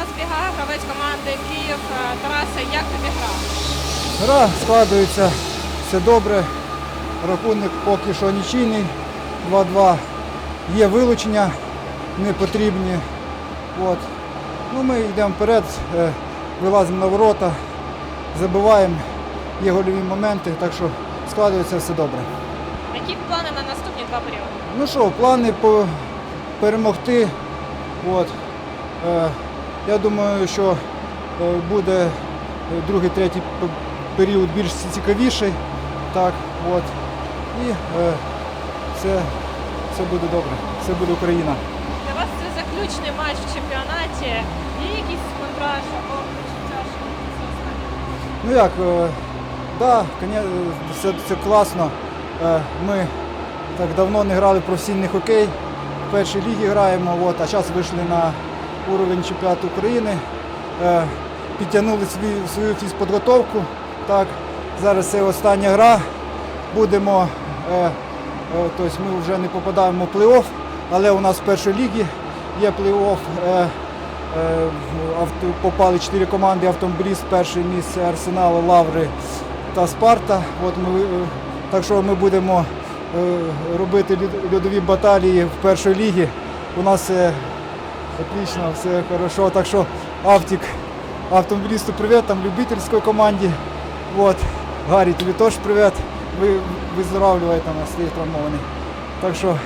Тарас Бігай, гравець команди Київ. Е, Тарасе, як тобі гра? Гра складується все добре. Рахунок поки що нічийний. 2-2. Є вилучення, не потрібні. От. Ну, ми йдемо вперед, е, вилазимо на ворота, забиваємо, є гольові моменти, так що складується все добре. Які плани на наступні два періоди? Ну що, плани по перемогти. От. Е, я думаю, що е, буде е, другий, третій період більш цікавіший. Так, от. І е, все, все буде добре. Все буде Україна. Для вас це заключний матч в чемпіонаті. Є якийсь контраж або відчуття, що це останнє? Ну як, е, да, все, це класно. Е, ми так давно не грали в професійний хокей. В першій лігі граємо, от, а зараз вийшли на уровень чемпіонату України. Е, підтягнули свою, фізподготовку. Так, зараз це остання гра. Будемо, е, е, тобто ми вже не попадаємо в плей-офф, але у нас в першій лігі є плей-офф. Попали чотири команди автомобіліст, перше місце Арсенал, Лаври та Спарта. От ми, так що ми будемо робити льодові баталії в першій лігі. У нас отлично, все хорошо. Так що Автік, автомобілісту привіт, там любительській команді. От. Гаррі, тобі теж привіт. Ви виздоравлювай там, стій травмований. Так що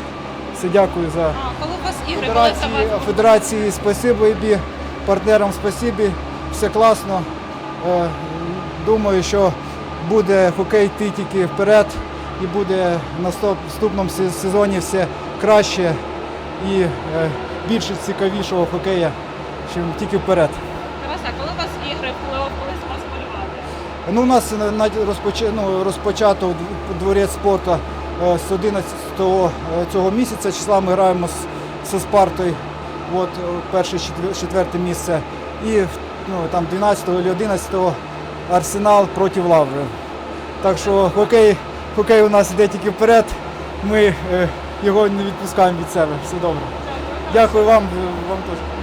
все дякую за. А, коли у вас ігри, коли Федерації, вас? федерації спасибо Ібі, партнерам спасибі, все класно. Е, Думаю, що буде хокей йти тільки вперед і буде в наступному сезоні все краще і е, більше цікавішого хокея, чим тільки вперед. Тарасе, коли у вас ігри плей-офф, коли з вас полювати? Ну, у нас на- на- розпоч... ну, розпочато дворець спорту е, з 11 цього місяця числа ми граємо з, зі Спартою, от, е, перше, четверте місце. І ну, там 12 чи 11 го Арсенал проти Лаври. Так що хокей, хокей у нас йде тільки вперед, ми е, його не відпускаємо від себе. Все добре. Дякую вам, вам теж.